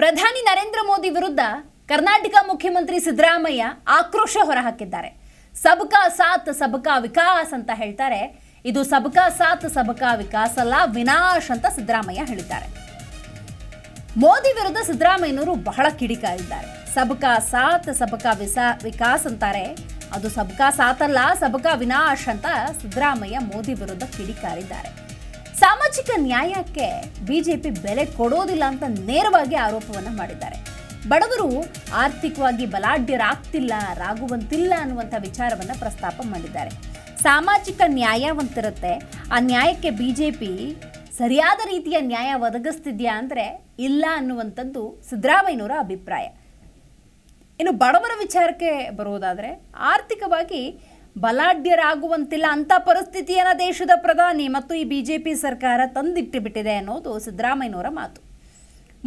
ಪ್ರಧಾನಿ ನರೇಂದ್ರ ಮೋದಿ ವಿರುದ್ಧ ಕರ್ನಾಟಕ ಮುಖ್ಯಮಂತ್ರಿ ಸಿದ್ದರಾಮಯ್ಯ ಆಕ್ರೋಶ ಹೊರಹಾಕಿದ್ದಾರೆ. ಸಬ್ಕಾ ಸಾತ್, ಸಬ್ಕಾ ವಿಕಾಸ್ ಅಂತ ಹೇಳ್ತಾರೆ. ಇದು ಸಬ್ಕಾ ಸಾತ್, ಸಬ್ಕಾ ವಿಕಾಸ್ ಅಲ್ಲ, ವಿನಾಶ್ ಅಂತ ಸಿದ್ದರಾಮಯ್ಯ ಹೇಳಿದ್ದಾರೆ. ಮೋದಿ ವಿರುದ್ಧ ಸಿದ್ದರಾಮಯ್ಯನವರು ಬಹಳ ಕಿಡಿಕಾರಿದ್ದಾರೆ. ಸಬ್ಕಾ ಸಾತ್, ಸಬ್ಕಾ ವಿಸಾ, ವಿಕಾಸ್ ಅಂತಾರೆ. ಅದು ಸಬ್ಕಾ ಸಾತ್ ಅಲ್ಲ, ಸಬ್ಕಾ ವಿನಾಶ್ ಅಂತ ಸಿದ್ದರಾಮಯ್ಯ ಮೋದಿ ವಿರುದ್ಧ ಕಿಡಿಕಾರಿದ್ದಾರೆ. ಸಾಮಾಜಿಕ ನ್ಯಾಯಕ್ಕೆ ಬಿಜೆಪಿ ಬೆಲೆ ಕೊಡೋದಿಲ್ಲ ಅಂತ ನೇರವಾಗಿ ಆರೋಪವನ್ನು ಮಾಡಿದ್ದಾರೆ. ಬಡವರು ಆರ್ಥಿಕವಾಗಿ ಬಲಾಢ್ಯರಾಗ್ತಿಲ್ಲ, ರಾಗುವಂತಿಲ್ಲ ಅನ್ನುವಂಥ ವಿಚಾರವನ್ನು ಪ್ರಸ್ತಾಪ ಮಾಡಿದ್ದಾರೆ. ಸಾಮಾಜಿಕ ನ್ಯಾಯ ಅಂತಿರುತ್ತೆ ಆ ನ್ಯಾಯಕ್ಕೆ ಬಿಜೆಪಿ ಸರಿಯಾದ ರೀತಿಯ ನ್ಯಾಯ ಒದಗಿಸ್ತಿದ್ಯಾ ಅಂದರೆ ಇಲ್ಲ ಅನ್ನುವಂಥದ್ದು ಸಿದ್ದರಾಮಯ್ಯನವರ ಅಭಿಪ್ರಾಯ. ಇನ್ನು ಬಡವರ ವಿಚಾರಕ್ಕೆ ಬರುವುದಾದರೆ ಆರ್ಥಿಕವಾಗಿ ಬಲಾಢ್ಯರಾಗುವಂತಿಲ್ಲ ಅಂತ ಪರಿಸ್ಥಿತಿಯನ್ನು ದೇಶದ ಪ್ರಧಾನಿ ಮತ್ತು ಈ ಬಿ ಜೆ ಪಿ ಸರ್ಕಾರ ತಂದಿಟ್ಟು ಬಿಟ್ಟಿದೆ ಅನ್ನೋದು ಸಿದ್ದರಾಮಯ್ಯನವರ ಮಾತು.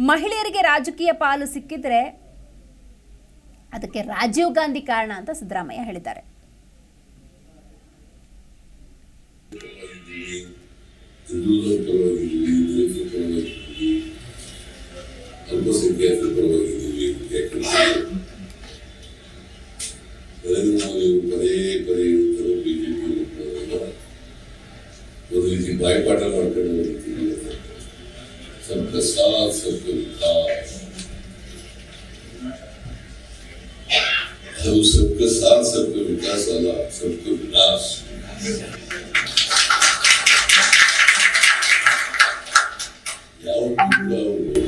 ಮಹಿಳೆಯರಿಗೆ ರಾಜಕೀಯ ಪಾಲು ಸಿಕ್ಕಿದ್ರೆ ಅದಕ್ಕೆ ರಾಜೀವ್ ಗಾಂಧಿ ಕಾರಣ ಅಂತ ಸಿದ್ದರಾಮಯ್ಯ ಹೇಳಿದ್ದಾರೆ. ಬಾಯ್ಪಾಠ ಮಾಡ್ಕೊಂಡು ಬರ್ತೀವಿ ಸಬ್ಕ ಸಾಥ್ ಸಬ್ಕ ವಿಕಾಸ್ ಅದು ಸಬ್ಕ ಸಾಥ್ ಸಬ್ಕ ವಿಕಾಸ್ ಅಲ್ಲ ಸಬ್ಕ ವಿನಾಶ್ ಯಾವ ಕೂಡ ಅವರು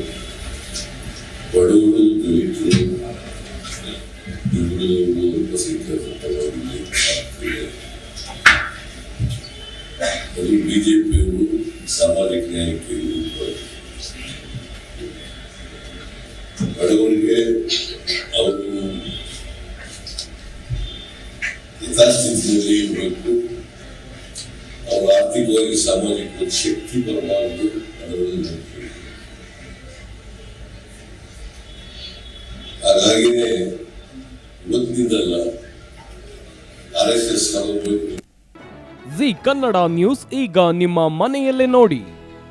ಬಡವರು ದಲಿತರು ದುಡಿದವರು ಅಲ್ಪಸಂಖ್ಯಾತರ ಪರವಾಗಿ ಆಗ್ತಿದೆ. ಅದು ಬಿಜೆಪಿಯವರು ಸಾಮಾಜಿಕ ನ್ಯಾಯಕ್ಕೆ. ಬಡವರಿಗೆ ಅವರು ಯಥಾಸ್ಥಿತಿಯಲ್ಲಿ ಇರಬೇಕು ಅವರು ಆರ್ಥಿಕವಾಗಿ, ಸಾಮಾಜಿಕವಾಗಿ ಶಕ್ತಿ ಬರಬಾರದು ನಂಬಿಕೆ. ಹಾಗಾಗಿನೇ ಇವತ್ತಿನಿಂದಲ್ಲ R S S G Kannada news ಈಗ ನಿಮ್ಮ ಮನೆಯಲ್ಲೇ ನೋಡಿ